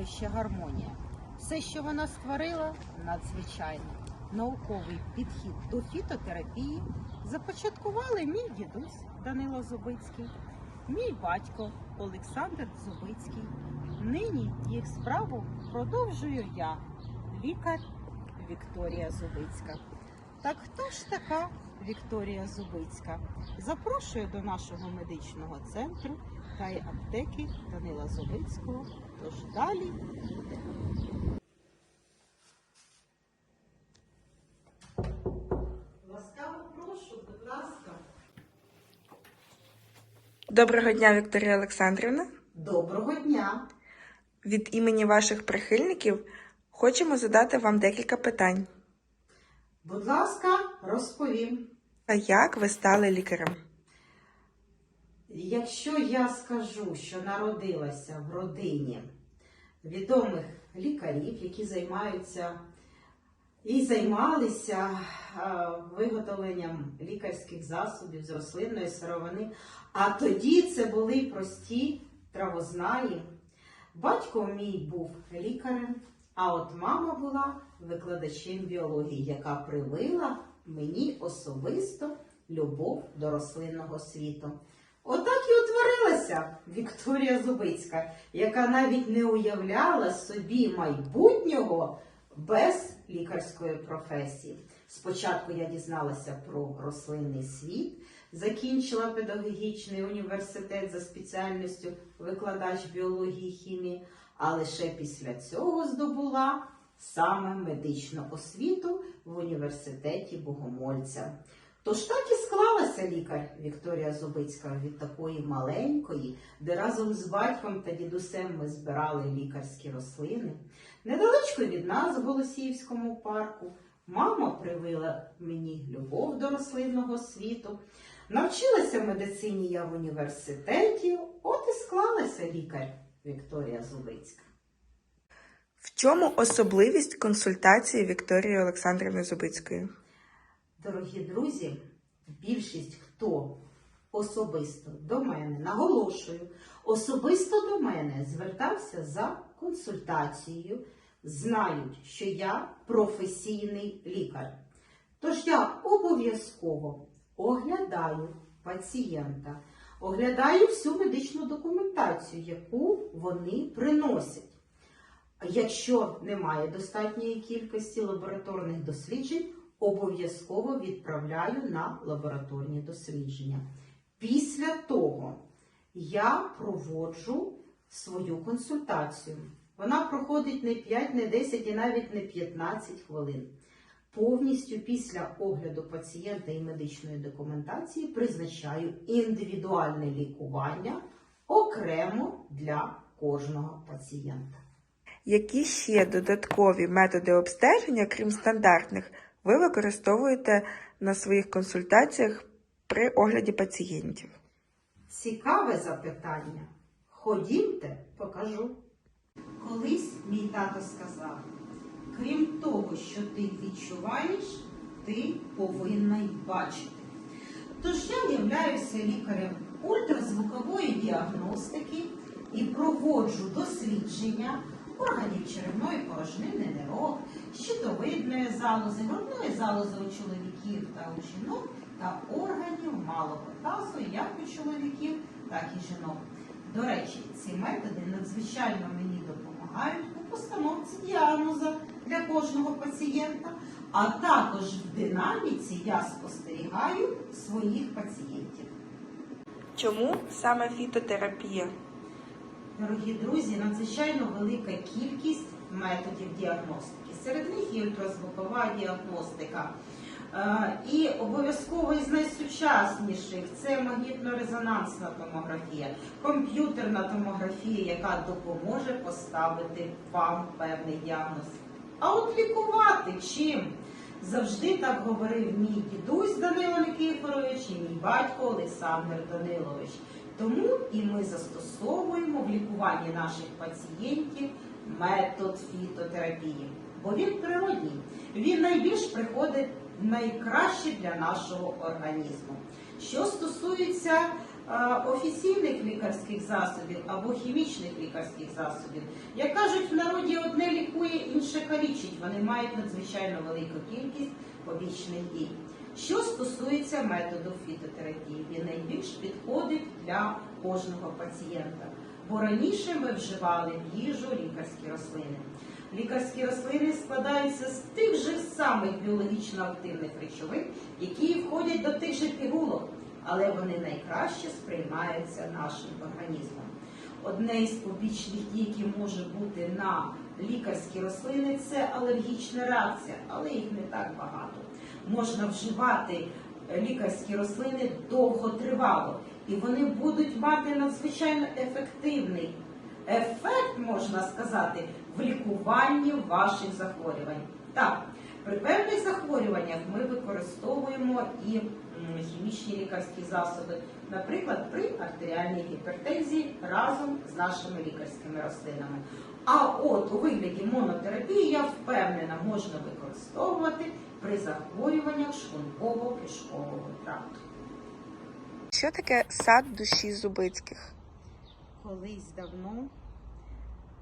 середовище гармонія. Все, що вона створила, надзвичайно. Науковий підхід до фітотерапії започаткували мій дідусь Данило Зубицький, мій батько Олександр Зубицький. Нині їх справу продовжую я, лікар Вікторія Зубицька. Так хто ж така Вікторія Зубицька? Запрошую до нашого медичного центру та й аптеки Данила Зубицького. Тож далі буде. Ласкаво прошу, будь ласка. Доброго дня, Вікторія Олександрівна. Доброго дня. Від імені ваших прихильників хочемо задати вам декілька питань. Будь ласка, розповім. А як ви стали лікарем? Якщо я скажу, що народилася в родині відомих лікарів, які займаються і займалися е, виготовленням лікарських засобів з рослинної сировини, а тоді це були прості травознаї. Батько мій був лікарем, а от мама була викладачем біології, яка привила мені особисто любов до рослинного світу. Отак і утворилася Вікторія Зубицька, яка навіть не уявляла собі майбутнього без лікарської професії. Спочатку я дізналася про рослинний світ, закінчила педагогічний університет за спеціальністю викладач біології і хімії, а лише після цього здобула саме медичну освіту в університеті Богомольця. Тож так і склалася лікар Вікторія Зубицька від такої маленької, де разом з батьком та дідусем ми збирали лікарські рослини. Недалечко від нас, в Голосіївському парку, мама привила мені любов до рослинного світу. Навчилася медицині я в університеті, от і склалася лікар Вікторія Зубицька. В чому особливість консультації Вікторії Олександрівни Зубицької? Дорогі друзі, більшість хто особисто до мене, наголошую, особисто до мене звертався за консультацією, знають, що я професійний лікар. Тож я обов'язково оглядаю пацієнта, оглядаю всю медичну документацію, яку вони приносять. Якщо немає достатньої кількості лабораторних досліджень, обов'язково відправляю на лабораторні дослідження. Після того я проводжу свою консультацію. Вона проходить не 5, не 10 і навіть не 15 хвилин. Повністю після огляду пацієнта і медичної документації призначаю індивідуальне лікування окремо для кожного пацієнта. Які ще додаткові методи обстеження, крім стандартних, ви використовуєте на своїх консультаціях при огляді пацієнтів? Цікаве запитання. Ходімте, покажу. Колись мій тато сказав: крім того, що ти відчуваєш, ти повинна й бачити. Тож я являюся лікарем ультразвукової діагностики і проводжу дослідження органів черевної порожнини нирок, щитовидної залози, грудної залози у чоловіків та у жінок та органів малого тазу як у чоловіків, так і жінок. До речі, ці методи надзвичайно мені допомагають у постановці діагноза для кожного пацієнта, а також в динаміці я спостерігаю своїх пацієнтів. Чому саме фітотерапія? Дорогі друзі, надзвичайно велика кількість методів діагностики. Серед них і ультразвукова діагностика. Е, І обов'язково із найсучасніших це магнітно-резонансна томографія, комп'ютерна томографія, яка допоможе поставити вам певний діагноз. А от лікувати чим? Завжди так говорив мій дідусь Данило Никифорович і мій батько Олександр Данилович. Тому і ми застосовуємо в лікуванні наших пацієнтів метод фітотерапії, бо він природній. Він найбільш приходить найкраще для нашого організму. Що стосується е, офіційних лікарських засобів або хімічних лікарських засобів. Як кажуть в народі, одне лікує, інше калічить. Вони мають надзвичайно велику кількість побічних дій. Що стосується методу фітотерапії, він найбільш підходить для кожного пацієнта. Бо раніше ми вживали в їжу лікарські рослини. Лікарські рослини складаються з тих же самих біологічно активних речовин, які входять до тих же пігулок, але вони найкраще сприймаються нашим організмом. Одне із побічних дій, які може бути на лікарські рослини, це алергічна реакція, але їх не так багато. Можна вживати лікарські рослини довготривало, і вони будуть мати надзвичайно ефективний ефект, можна сказати, в лікуванні ваших захворювань. Так, при певних захворюваннях ми використовуємо і хімічні лікарські засоби, наприклад, при артеріальній гіпертензії разом з нашими лікарськими рослинами. А от у вигляді монотерапії я впевнена, можна використовувати при захворюваннях шлунково-кишкового тракту. Що таке сад душі Зубицьких? колись давно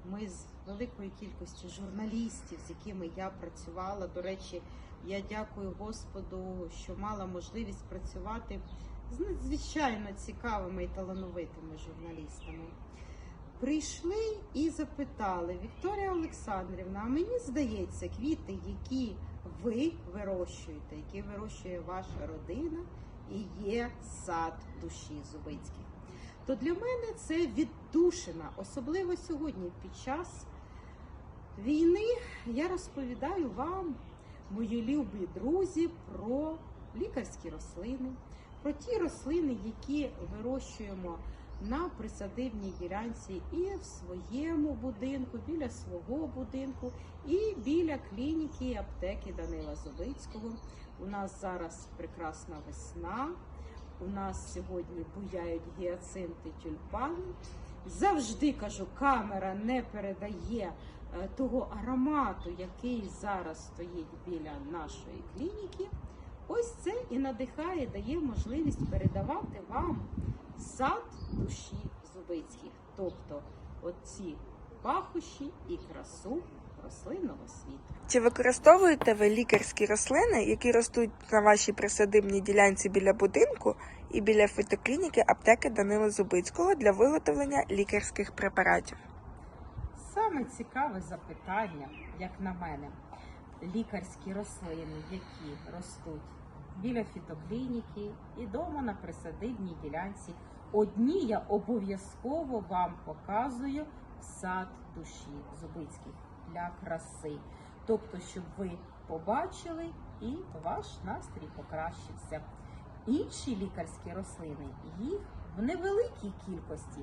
ми з великою кількістю журналістів, з якими я працювала. До речі, я дякую Господу, що мала можливість працювати з надзвичайно цікавими і талановитими журналістами. Прийшли і запитали Вікторія Олександрівна, а мені здається, квіти, які ви вирощуєте, які вирощує ваша родина, і є сад душі Зубицьких то для мене це віддушина, особливо сьогодні під час війни. Я розповідаю вам, мої любі друзі, про лікарські рослини, про ті рослини, які вирощуємо на присадибній ділянці і в своєму будинку, біля свого будинку, і біля клініки і аптеки Данила Зубицького. У нас зараз прекрасна весна. У нас сьогодні буяють гіацинти тюльпани. Завжди кажу, камера не передає е, того аромату, який зараз стоїть біля нашої клініки. Ось це і надихає, дає можливість передавати вам сад душі Зубицьких, тобто оці пахощі і красу рослинного світу. Чи використовуєте ви лікарські рослини, які ростуть на вашій присадибній ділянці біля будинку і біля фітоклініки аптеки Данила Зубицького для виготовлення лікарських препаратів? Саме цікаве запитання, як на мене, лікарські рослини, які ростуть біля фітоклініки і дома на присадибній ділянці. Одні я обов'язково вам показую сад душі Зубицьких для краси. Тобто, щоб ви побачили і ваш настрій покращився. Інші лікарські рослини, їх в невеликій кількості,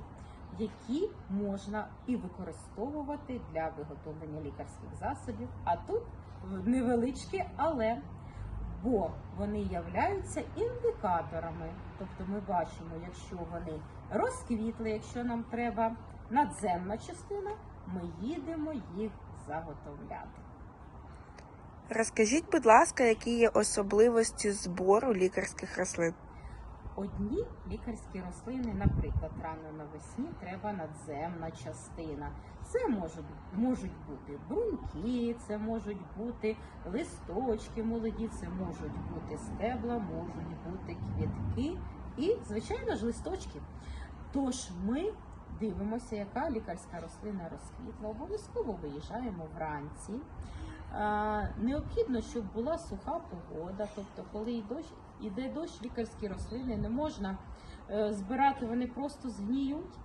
які можна і використовувати для виготовлення лікарських засобів. А тут невеличкі, але бо вони являються індикаторами. Тобто ми бачимо, якщо вони розквітли, якщо нам треба надземна частина, ми їдемо їх заготовляти. Розкажіть, будь ласка, які є особливості збору лікарських рослин? Одні лікарські рослини, наприклад, рано навесні треба надземна частина. Це можуть, можуть бути бруньки, це можуть бути листочки молоді, це можуть бути стебла, можуть бути квітки і, звичайно ж, листочки. Тож ми дивимося, яка лікарська рослина розквітла. Обов'язково виїжджаємо вранці. Необхідно, щоб була суха погода, тобто, коли і дощ, іде дощ, лікарські рослини не можна е, збирати, вони просто згніють.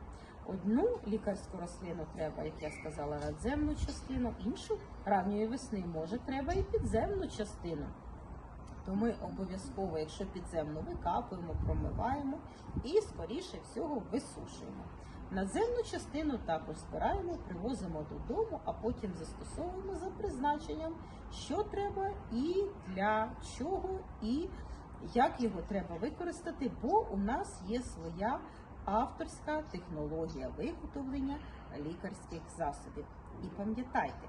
Одну лікарську рослину треба, як я сказала, надземну частину, іншу ранньої весни може треба і підземну частину. То ми обов'язково, якщо підземну викапуємо, промиваємо і скоріше всього висушуємо. Надземну частину також збираємо, привозимо додому, а потім застосовуємо за призначенням, що треба і для чого, і як його треба використати, бо у нас є своя авторська технологія виготовлення лікарських засобів. І пам'ятайте,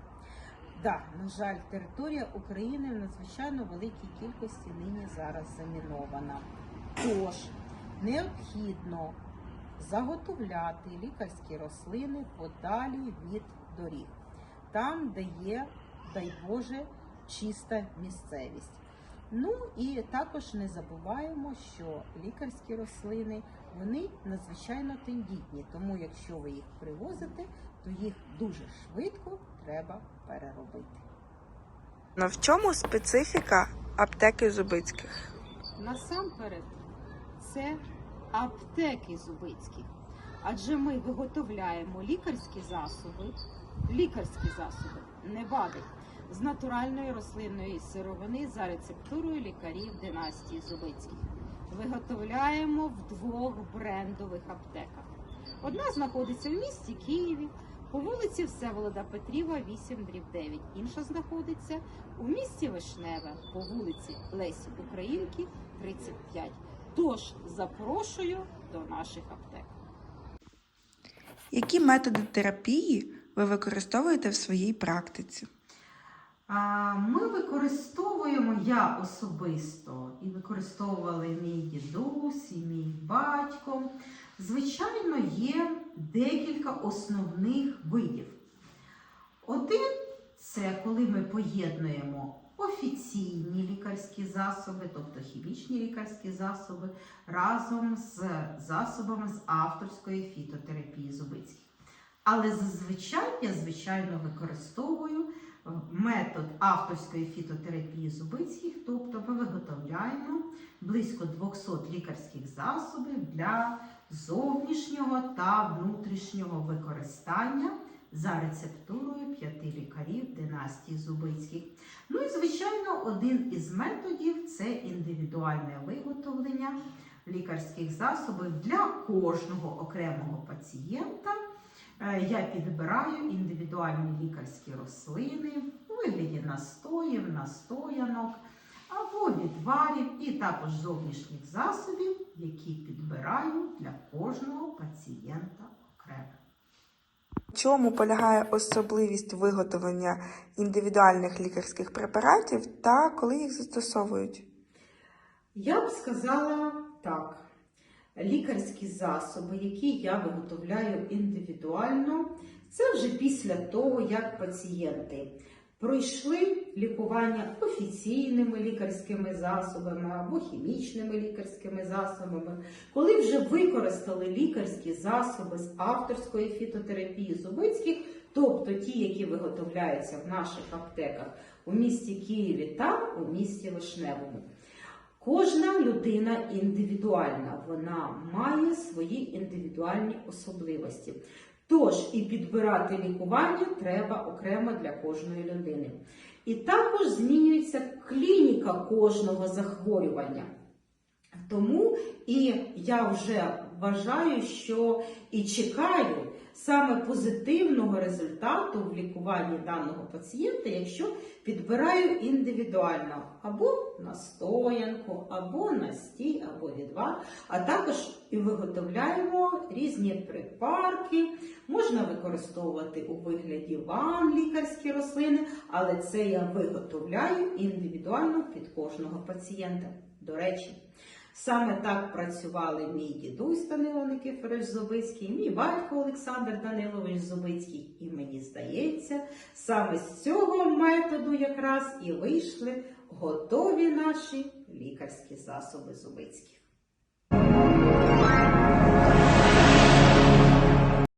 да, на жаль, територія України в надзвичайно великій кількості нині зараз замінована. Тож необхідно заготовляти лікарські рослини подалі від доріг, там, де є, дай Боже, чиста місцевість. Ну і також не забуваємо, що лікарські рослини вони надзвичайно тендітні, тому якщо ви їх привозите, то їх дуже швидко треба переробити. Ну, в чому специфіка аптеки Зубицьких? Насамперед, це аптеки Зубицьких. Адже ми виготовляємо лікарські засоби, лікарські засоби, не БАДи, з натуральної рослинної сировини за рецептурою лікарів династії Зубицьких. Виготовляємо в двох брендових аптеках. Одна знаходиться в місті Києві по вулиці Всеволода Петріва, 8 дріб 9. Інша знаходиться у місті Вишневе по вулиці Лесі Українки, 35. Тож запрошую до наших аптек. Які методи терапії ви використовуєте в своїй практиці? Ми використовуємо я особисто і використовували мій дідусь, і мій батько. Звичайно, є декілька основних видів. Один це коли ми поєднуємо офіційні лікарські засоби, тобто хімічні лікарські засоби, разом з засобами з авторської фітотерапії Зубицьких. Але зазвичай я, звичайно, використовую метод авторської фітотерапії Зубицьких, тобто ми виготовляємо близько 200 лікарських засобів для зовнішнього та внутрішнього використання за рецептурою п'яти лікарів династії Зубицьких. Ну і, звичайно, один із методів це індивідуальне виготовлення лікарських засобів для кожного окремого пацієнта. Е, Я підбираю індивідуальні лікарські рослини у вигляді настоїв, настоянок або відварів, і також зовнішніх засобів, які підбираю для кожного пацієнта окремо. В чому полягає особливість виготовлення індивідуальних лікарських препаратів та коли їх застосовують? Я б сказала так. Лікарські засоби, які я виготовляю індивідуально, це вже після того, як пацієнти пройшли лікування офіційними лікарськими засобами або хімічними лікарськими засобами, коли вже використали лікарські засоби з авторської фітотерапії Зубицьких, тобто ті, які виготовляються в наших аптеках у місті Києві та у місті Вишневому. Кожна людина індивідуальна, вона має свої індивідуальні особливості. Тож і підбирати лікування треба окремо для кожної людини. І також змінюється клініка кожного захворювання. Тому і я вже вважаю, що і чекаю саме позитивного результату в лікуванні даного пацієнта, якщо підбираю індивідуально або настоянку, або настій, або відвар, а також і виготовляємо різні припарки. Можна використовувати у вигляді ван лікарські рослини, але це я виготовляю індивідуально під кожного пацієнта. До речі, Саме так працювали мій дідусь Данило Никифорович Зубицький, мій батько Олександр Данилович Зубицький. І мені здається, саме з цього методу якраз і вийшли готові наші лікарські засоби Зубицьких.